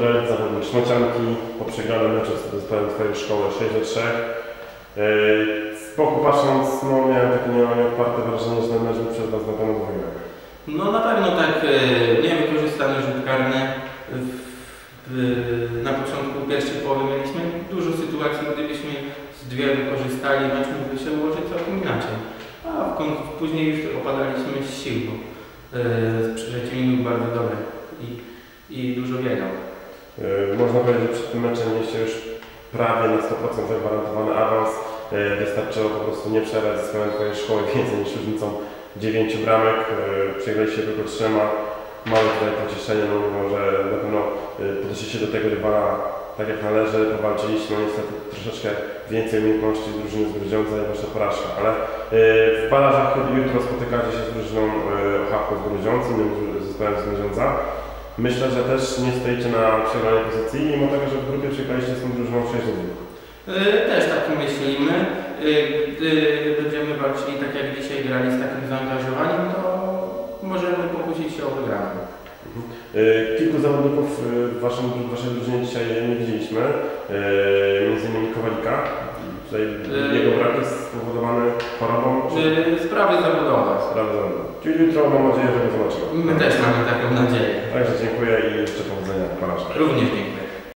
Drelc, zawodnik Szmocianki, po przegranym meczu z zespołem Twojej szkoły 6 do 3. Yy, Z boku patrząc, no miałem takie nieodparte wrażenie, że ten mecz przez Was na pewno do wygrania. No na pewno tak e, niewykorzystany rzut karny. W, na początku pierwszej połowy mieliśmy dużo sytuacji, gdybyśmy z dwie wykorzystali, mecz mógłby się ułożyć całkiem inaczej. A w końcu, później już opadaliśmy z sił, bo e, przeciwnik bardzo dobry i, i dużo wiedział. Yy, Można powiedzieć, że przed tym meczem mieliście już prawie na 100% zagwarantowany awans. Yy, Wystarczyło po prostu nie przegrać ze Twojej szkoły więcej niż różnicą 9 bramek. Yy, Przegraliście tylko trzema. Małe tutaj pocieszenie, no mimo że na pewno podeszliście do tego rywala tak jak należy, powalczyliśmy, no niestety troszeczkę więcej umiejętności drużyny z Grudziądza i Wasza porażka, ale w barażach jutro spotykacie się z drużyną Ochapko z Grudziądz, innym zespołem z Grudziądza. Myślę, że też nie stoicie na przegranej pozycji, mimo tego, że w grupie przegraliście z tą drużyną 6 do 2. E, Też tak myślimy. E, Gdy będziemy walczyli tak jak dzisiaj grali z takim zaangażowaniem, to możemy pokusić się o wygraną. Yy, Kilku zawodników w waszym, w waszej drużynie dzisiaj nie widzieliśmy, między innymi Kowalika. Tutaj jego brak jest spowodowany chorobą czy E, Sprawy zawodowe. sprawą zawodu. Czyli jutro mam nadzieję, że go zobaczymy. My też mamy taką nadzieję. Także dziękuję i życzę powodzenia w. Również dziękuję.